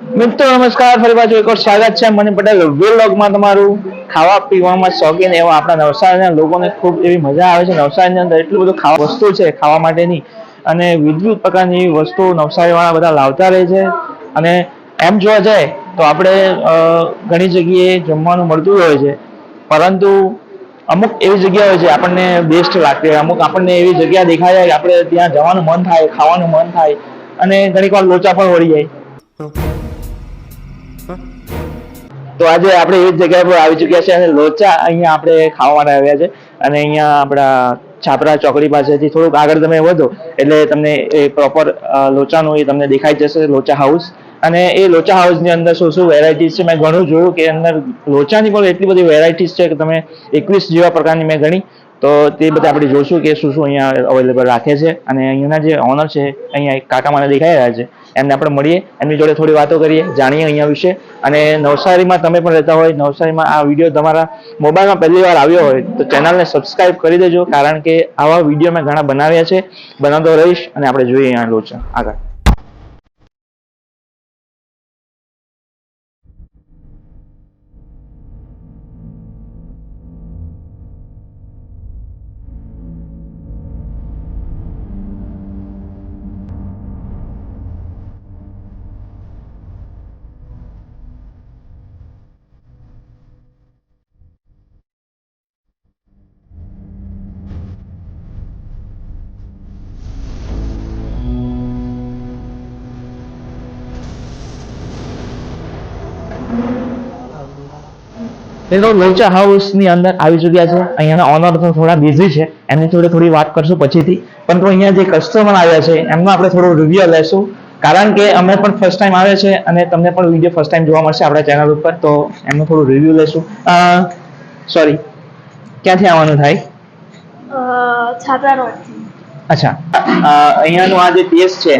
મિત્રો, નમસ્કાર. ફરી પાછું એક સ્વાગત છે મની પટેલ વ્લોગમાં તમારું. ખાવા પીવામાં શોખીન એવા આપણા નવસારીના લોકોને ખૂબ એવી મજા આવે છે. નવસારીની અંદર એટલું બધું ખાવા વસ્તુ છે ખાવા માટેની. અને વિવિધ પ્રકારની વસ્તુ નવસારીવાળા બધા લાવતા રહે છે. અને એમ જોવા જાય તો આપણે ઘણી જગ્યાએ જમવાનું મળતું હોય છે. પરંતુ અમુક એવી જગ્યા હોય છે, આપણને બેસ્ટ લાગતી હોય. અમુક આપણને એવી જગ્યા દેખાય જાય કે આપણે ત્યાં જવાનું મન થાય, ખાવાનું મન થાય અને ઘણીક વાર લોચા પણ વળી જાય. તો આજે આપણે એ જગ્યા પર આવી ચૂક્યા છે અને લોચા અહીંયા આપણે ખાવા માટે આવ્યા છે અને અહીંયા આપણા છાપરા ચોકડી પાસેથી થોડુંક આગળ તમે વધો એટલે તમને એ પ્રોપર લોચાનું એ તમને દેખાઈ જશે, લોચા હાઉસ અને એ લોચા હાઉસની અંદર શું શું વેરાયટીઝ છે? મેં ઘણું જોયું કે અંદર લોચાની પણ એટલી બધી વેરાયટીઝ છે કે તમે એકવીસ જેવા પ્રકારની મેં ગણી. તો તે બધા આપણે જોશું કે શું શું અહીંયા અવેલેબલ રાખે છે. અને અહીંયાના જે ઓનર છે, અહીંયા કાકા મને દેખાઈ રહ્યા છે. એમને આપણે મળીએ, એમની જોડે થોડી વાતો કરીએ, જાણીએ અહીંયા વિશે. અને નવસારીમાં તમે પણ રહેતા હોય, નવસારીમાં આ વીડિયો તમારા મોબાઈલમાં પહેલી વાર આવ્યો હોય, તો ચેનલને સબસ્ક્રાઇબ કરી દેજો, કારણ કે આવા વીડિયો મેં ઘણા બનાવ્યા છે. બનાવતો રહીશ અને આપણે જોઈએ અહીંયા લોચા આગળ. તો લોચા હાઉસની અંદર આવી ચૂક્યા છે. અહીંયાના ઓનર તો થોડા બિઝી છે. એમની જોડે થોડી વાત કરશું પછીથી. પરંતુ અહીંયા જે કસ્ટમર આવ્યા છે, એમનો આપણે થોડો રિવ્યુ લેશું. કારણ કે અમે પણ ફર્સ્ટ ટાઈમ આવ્યા છે અને તમને પણ વીડિયો ફર્સ્ટ ટાઈમ જોવા મળશે આપણા ચેનલ ઉપર. તો એમનું થોડું રિવ્યુ લેશું. સોરી ક્યાંથી આવવાનું થાય? છાપરા રોડથી અચ્છા અહીંયાનું આ જે ટેસ્ટ છે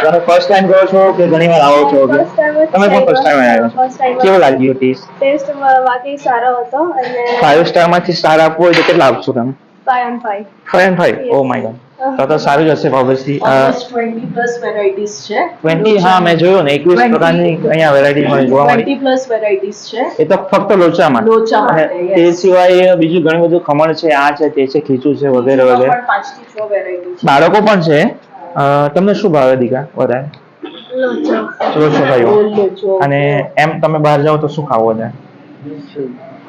તમે ફર્સ્ટ ટાઈમ ગયો છો કે ઘણી વાર આવો છો કે First time જ તમે પણ. ફર્સ્ટ ટાઈમ આવ્યા છો First time જ. કેવો લાગ્યો ટેસ્ટ ટેસ્ટ વાકઈ સારો હતો અને ફાઈવ સ્ટારમાંથી સ્ટાર આપવો હોય તો કેટલા આપશો તમે five and five five and five oh my god તો તો સારું જ હશે ઓબ્વિયસલી 20 પ્લસ varieties છે. ટ્વેન્ટી હા મેં જોયું ને 21 પ્રકારની અહીંયા વેરાયટી મને જોવા મળી. 20 પ્લસ varieties છે. એ તો ફક્ત લોચામાં લોચા માટે, અને yes. તે સિવાય બીજું ઘણું બધું ખમણ છે આ છે તે છે ખીચું છે વગેરે વગેરે. પણ પાંચથી છ variety છે. બાળકો પણ છે. તમને શું ભાવે દીકા વધારે? લોચો. લોચો ભાઈઓ અને એમ તમે બહાર જાઓ તો શું ખાવો વધારે?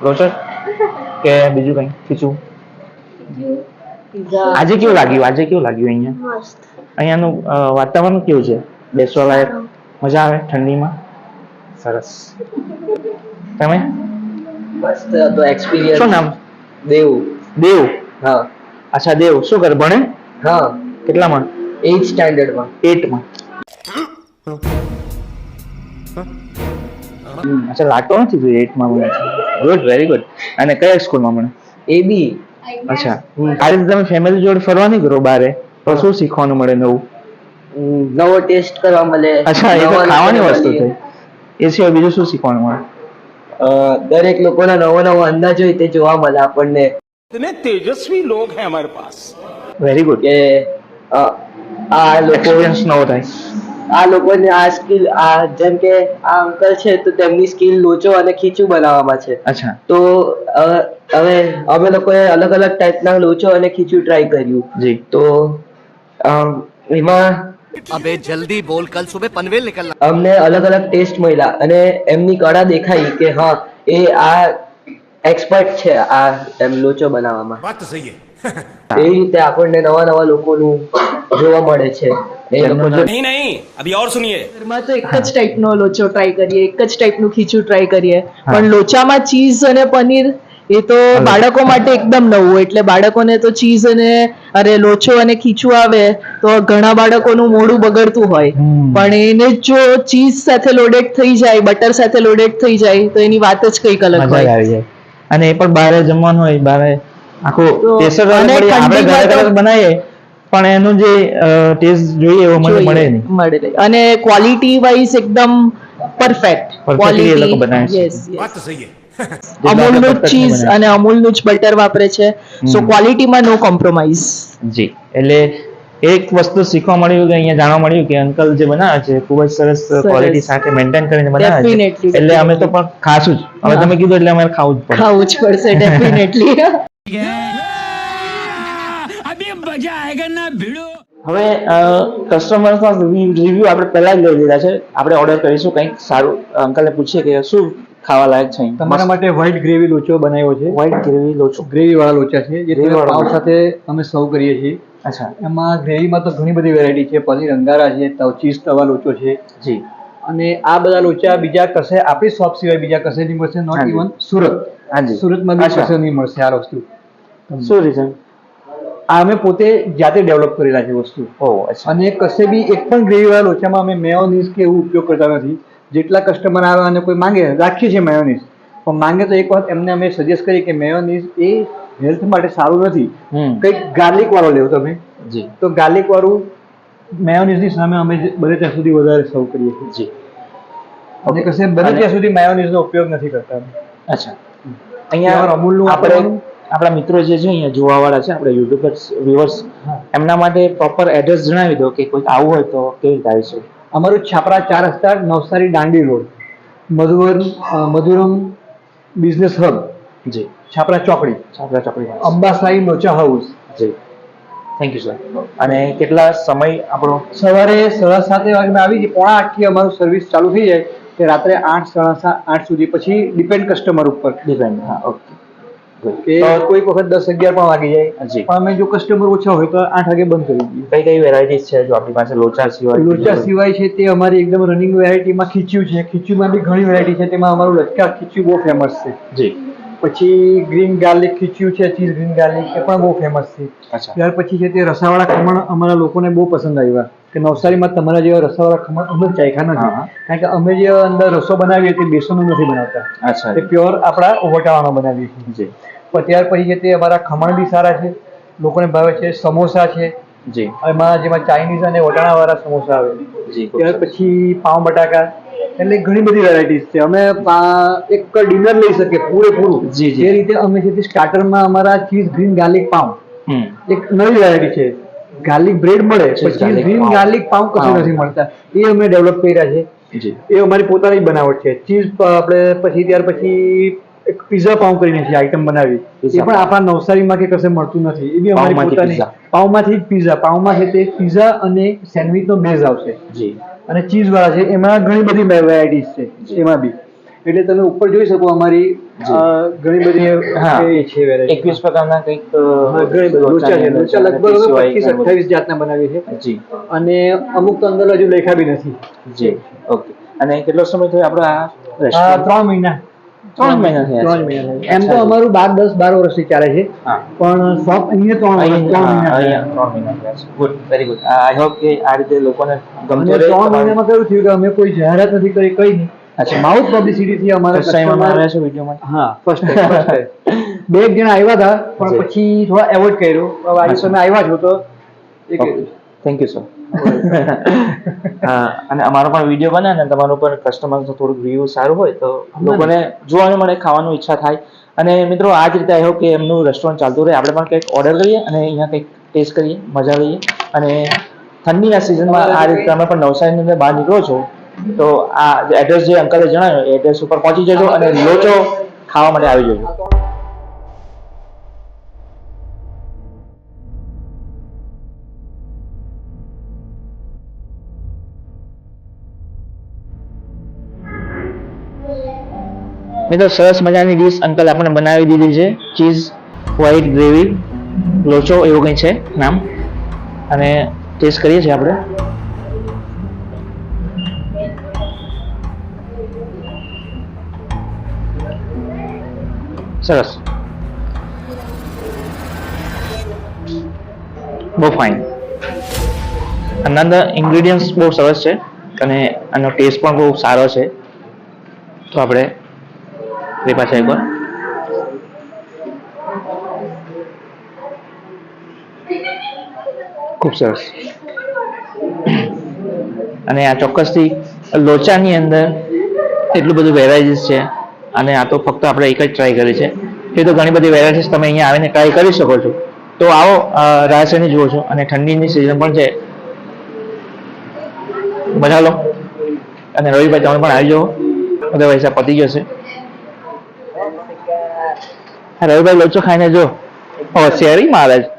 લોચો? કે બીજું કંઈ? ખીચું? આજે કેવું લાગ્યું? આજે કેવું લાગ્યું અહીંયા? અહીંયાનું વાતાવરણ કેવું છે? બેસવા લાયક? મજા આવે ઠંડીમાં? સરસ. તમે? મસ્ત તો એક્સપિરિયન્સ શું નામ? દેવ. દેવ? હા. અચ્છા દેવ. શું કરે ભણે? હા. કેટલામાં? એઇટ સ્ટાન્ડર્ડમાં એટમાં અચ્છા લાગતો નથી તું એટમાં ભણે ગુડ વેરી ગુડ અને કયા સ્કૂલમાં ભણે? એ બી અચ્છા આ રીતે તમે ફેમિલી જોડે ફરવા નહીં કરો બારે તો શું શીખવાનું મળે નવું નવો ટેસ્ટ કરવા મળે અચ્છા એ તો નવા ખાવાની લોકોને વસ્તુ મળીએ. થઈ એ સિવાય બીજું શું શીખવાનું મળે અ, દરેક લોકોના નવો નવો અંદાજ હોય તે જોવા મળે આપણને इतने तेजस्वी लोग हैं हमारे पास વેરી ગુડ કે અ, આ લોકો એક્સપિરિયન્સ નવો થાય આ લોકોને આ સ્કિલ આ જેમ કે આ અંકલ છે તો તેમની સ્કિલ લોચો અને ખીચું બનાવવામાં છે. અચ્છા. તો હવે અમે લોકોએ અલગ અલગ ટાઈપના લોચો અને ખીચું ટ્રાય કર્યું. જી. તો એમાં અબે જલ્દી બોલ કલ સુબહ પનવેલ નીકળના. અમને અલગ અલગ ટેસ્ટ મળ્યા અને એમની કળા દેખાઈ કે હા એ આ એક્સપર્ટ છે આ એમ લોચો બનાવવામાં. વાત તો સહી એ રીતે આપણને નવા નવા લોકોનું જોવા મળે છે. નહીં નહીં અભી ઓર સુનિયે ઘરમાં તો એક જ ટાઈપનો લોચો ટ્રાય કરીએ એક જ ટાઈપનું ખીચું ટ્રાય કરીએ. પણ લોચામાં ચીઝ અને પનીર એ તો બાળકો માટે એકદમ નવું એટલે બાળકોને તો ચીઝ અને અરે લોચો અને ખીચું આવે તો ઘણા બાળકોનું મોડું બગડતું હોય. પણ એને જો ચીઝ સાથે લોડેડ થઈ જાય બટર સાથે લોડેડ થઈ જાય તો એની વાત જ કંઈક અલગ હોય. અને એ પણ બારે જમવાનું હોય બહાર પણ એનું જે ટેસ્ટ જોઈએ એવો મને મળે નહીં. મળે નહીં. અને ક્વોલિટી વાઇઝ એકદમ પરફેક્ટ ક્વોલિટી યસ વાત સહી અમૂલનું જ ચીઝ અને અમૂલનું જ બટર વાપરે છે. સો ક્વોલિટીમાં નો કોમ્પ્રોમાઇઝ જી. એટલે એક વસ્તુ શીખવા મળ્યું કે અહીંયા જાણવા મળ્યું કે અંકલ જે બનાવે છે ખૂબ જ સરસ ક્વોલિટી સાથે મેન્ટેન કરીને બનાવે છે. એટલે અમે તો પણ ખાશું જ. હવે તમે કીધું એટલે અમારે ખાવું જ પડશે ખાવું જ પડશે ડેફિનેટલી હવે કસ્ટમર્સના રિવ્યુ આપણે પહેલા જ લઈ લીધા છે. આપણે ઓર્ડર કરીશું કંઈક સારું અંકલને પૂછીએ કે શું ખાવા લાયક છે તમારા માટે વ્હાઈટ ગ્રેવી લોચો બનાવ્યો છે. વ્હાઈટ ગ્રેવી લોચો. ગ્રેવી વાળા લોચા છે જે પાવ સાથે અમે સર્વ કરીએ છીએ. અચ્છા. એમાં ગ્રેવીમાં તો ઘણી બધી વેરાયટી છે. પનીર અંગારા છે તવ ચીઝ તવા લોચો છે. જી. અને આ બધા લોચા બીજા કશે આપણી શોપ સિવાય બીજા કશે નહીં મળશે નોટ ઇવન સુરત. હાજી સુરતમાં બી. કશે નહીં મળશે આ વસ્તુ. શું રીઝન અમે પોતે જાતે ડેવલપ કરેલા છે વસ્તુ. અને કશે બી એક પણ ગ્રેવી વાળા લોચામાં અમે મેયોનીઝ કે એવું ઉપયોગ કરતા નથી. જેટલા કસ્ટમર આવે અને કોઈ માંગે રાખીએ છીએ મેયોનીઝ પણ માંગે તો એક વખત એમને અમે સજેસ્ટ કરીએ કે મેયોનીઝ એ હેલ્થ માટે સારું નથી. કંઈક ગાર્લિક વાળો લેવો તમે. જી. તો ગાર્લિક વાળું મેયોનીઝની સામે અમે બને ત્યાં સુધી વધારે સર્વ કરીએ છીએ. જી. અને કશે બને ત્યાં સુધી મેયોનીઝનો ઉપયોગ નથી કરતા અચ્છા. અહીંયા અમૂલનું આપણે. આપણા મિત્રો જે છે અહીંયા જોવા વાળા છે આપણે યુટ્યુબર્સ વ્યુઅર્સ એમના માટે પ્રોપર એડ્રેસ જણાવી દો કે કોઈ આવવું હોય તો કેવી રીતે આવી શકે? અમારું છાપરા ચાર રસ્તા Navsari Dandi road Madhuvan Madhuram business hub જી. છાપરા ચોકડી. છાપરા ચોકડી. Ambasai Locha house G. Thank you sir અને કેટલા સમય આપણો? સવારે સાડા સાતે વાગે આવી જાય પોણા આઠથી અમારું સર્વિસ ચાલુ થઈ જાય. કે રાત્રે આઠ સાડા સાત આઠ સુધી. પછી ડિપેન્ડ કસ્ટમર ઉપર. ડિપેન્ડ હા ઓકે કે કોઈક વખત દસ અગિયાર પણ વાગી જાય. જી. પણ અમે જો કસ્ટમર ઓછા હોય તો આઠ વાગે બંધ કરી દઈએ. કઈ કઈ વેરાયટીઝ છે જો આપણી પાસે લોચા સિવાય? લોચા સિવાય છે તે અમારી એકદમ રનિંગ વેરાયટીમાં ખીચ્યું છે. ખીચ્યુંમાં બી ઘણી વેરાયટી છે. તેમાં અમારું લચકા ખીચ્યું બહુ ફેમસ છે. જી. પછી ગ્રીન ગાર્લિક ખીચ્યું છે ચીઝ ગ્રીન ગાર્લિક એ પણ બહુ ફેમસ છે. ત્યાર પછી છે તે રસાવાળા ખમણ અમારા લોકોને બહુ પસંદ આવ્યા. કે નવસારીમાં તમારા જેવા રસાવાળા ખમણ અમે ચાખ્યા. નથી કારણ કે અમે જે અંદર રસો બનાવીએ તે બેસનનો નથી બનાવતા. તે પ્યોર આપણા વટાણાનો બનાવીએ છીએ. ત્યાર પછી છે તે અમારા ખમણ બી સારા છે લોકોને ભાવે છે સમોસા છે. જી. એમાં જેમાં ચાઇનીઝ અને વટાણાવાળા સમોસા આવે. જી ત્યાર પછી પાઉં બટાકા એટલે ઘણી બધી વેરાયટીઝ છે. અમે એક ડિનર લઈ શકીએ પૂરેપૂરું. જી, જી. રીતે અમે છે સ્ટાર્ટરમાં અમારા ચીઝ ગ્રીન ગાર્લિક પાઉં. એક નવી વેરાયટી છે. ગાર્લિક બ્રેડ મળે પછી ગ્રીન ગાર્લિક પાઉં. કશું નથી મળતા. એ અમે ડેવલપ કર્યા છે. એ અમારી પોતાની બનાવટ છે. ચીઝ આપણે પછી ત્યાર પછી એક પીઝા પાઉં કરીને છે આઈટમ બનાવી. એ પણ આપણા નવસારીમાં કે કશે મળતું નથી. એ બી અમારી પોતાની પાઉમાંથી પીઝા પાઉમાં છે તે પીઝા અને સેન્ડવિચનો બેઝ આવશે. જી. અને ચીઝ વાળા છે એમાં ઘણી બધી વેરાયટીઝ છે એમાં બી. એટલે તમે ઉપર જોઈ શકો અમારી ઘણી બધી હા. એ છે વેરાયટી એકવીસ પ્રકારના કંઈક ઘણી બધી. લોચા છે લોચા લગભગ પચીસ ઘણું જાતના બનાવી છે. જી. અને અમુક તો અંદર હજુ લેખા બી નથી. જી. ઓકે. અને કેટલો સમય થયો આપણો આ ત્રણ મહિના. ત્રણ મહિના થયા ત્રણ મહિના થયા. એમ તો અમારું બાર દસ બાર વર્ષથી ચાલે છે. પણ શોપ અહીંયા ત્રણ મહિના ત્રણ મહિના થયા good very good I hope કે આ રીતે લોકોને ગમતો રહે. ત્રણ મહિનામાં કેવું થયું કે અમે કોઈ જાહેરાત નથી કરી કઈ નહીં. અચ્છા. માઉથ પબ્લિસિટી થી અમારા અમે આવ્યા છો વિડીયોમાં હા ફર્સ્ટ બે એક જણા આવ્યા હતા પણ પછી થોડા એવોર્ડ કર્યું. આ સમય. તમે આવ્યા છો તો. એક થેન્ક યુ સર અને અમારો પણ વીડિયો બને અને તમારું પણ કસ્ટમર થોડુંક વ્યૂ સારું હોય તો લોકોને જોવાનું મળે, ખાવાનું ઈચ્છા થાય. અને મિત્રો, આ જ રીતે આવ્યો કે એમનું રેસ્ટોરન્ટ ચાલતું રહે. આપણે પણ કંઈક ઓર્ડર કરીએ અને અહીંયા કંઈક ટેસ્ટ કરીએ, મજા લઈએ. અને ઠંડીના સિઝનમાં આ રીતે તમે પણ નવસારીની અંદર બહાર નીકળો છો, તો આ એડ્રેસ જે અંકલે જણાવ્યું એ એડ્રેસ ઉપર પહોંચી જજો અને લોચો ખાવા માટે આવી જજો. મિત્રો સરસ મજાની ડીશ અંકલ આપણે બનાવી દીધી છે. ચીઝ વ્હાઈટ ગ્રેવી લોચો એવું કંઈ છે નામ. અને ટેસ્ટ કરીએ છીએ આપણે. સરસ. બહુ ફાઇન આના ઇન્ગ્રીડિયન્ટ્સ બહુ સરસ છે અને આનો ટેસ્ટ પણ બહુ સારો છે. તો આપણે એ પાછા એકવાર ખૂબ સરસ અને આ ચોક્કસથી લોચાની અંદર એટલું બધું વેરાયટીસ છે અને આ તો ફક્ત આપણે એક જ ટ્રાય કરી છે એ તો ઘણી બધી વેરાયટીસ તમે અહીંયા આવીને ટ્રાય કરી શકો છો તો આવો અ, જુઓ છો અને ઠંડીની સિઝન પણ છે મજા લો અને રવિભાઈ તમે પણ આવી જાઓ અદરવાઇઝ આ પતી જશે રવિભાઈ લોચો ખાઈને, જો. હોશિયારી મારે છે.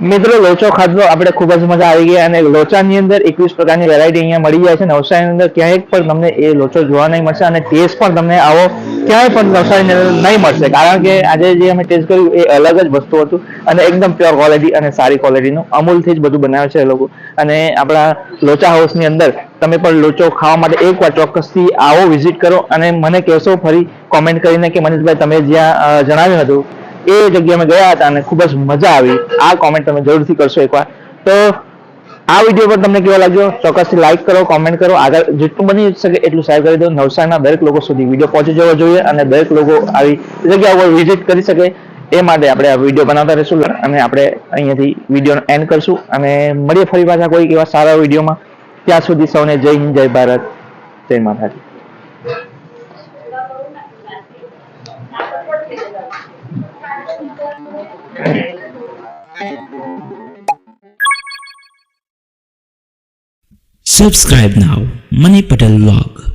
મિત્રો, લોચો ખાધો આપણે ખૂબ જ મજા આવી ગઈ અને લોચાની અંદર એકવીસ પ્રકારની વેરાયટી અહીંયા મળી જાય છે. નવસારીની અંદર ક્યાંય પણ તમને એ લોચો જોવા નહીં મળશે અને ટેસ્ટ પણ તમને આવો ક્યાંય પણ નવસારીની અંદર નહીં મળશે. કારણ કે આજે જે અમે ટેસ્ટ કર્યું એ અલગ જ વસ્તુ હતું અને એકદમ પ્યોર ક્વોલિટી અને સારી ક્વોલિટીનું અમૂલથી જ બધું બનાવે છે એ લોકો. અને આપણા લોચા હાઉસની અંદર તમે પણ લોચો ખાવા માટે એકવાર ચોક્કસથી આવો વિઝિટ કરો અને મને કહેશો ફરી કોમેન્ટ કરીને કે મનીષભાઈ, તમે જ્યાં જણાવ્યું હતું, એ જગ્યાએ અમે ગયા હતા અને ખૂબ જ મજા આવી. આ કોમેન્ટ તમે જરૂરથી કરશો એકવાર. તો આ વીડિયો પર તમને કેવો લાગ્યો? ચોક્કસથી લાઈક કરો કોમેન્ટ કરો. આગળ જેટલું બની શકે એટલું શેર કરી દો. નવસારીના દરેક લોકો સુધી વીડિયો પહોંચી જવો જોઈએ અને દરેક લોકો આવી જગ્યા ઉપર વિઝિટ કરી શકે. એ માટે આપણે આ વીડિયો બનાવતા રહીશું. અને આપણે અહીંયાથી વિડીયોનો એન્ડ કરશું. અને મળીએ ફરી પાછા કોઈ એવા સારા વિડીયોમાં ત્યાં સુધી સૌને જય હિન્દ જય ભારત જય માતાજી Subscribe now, Money Patel Vlog.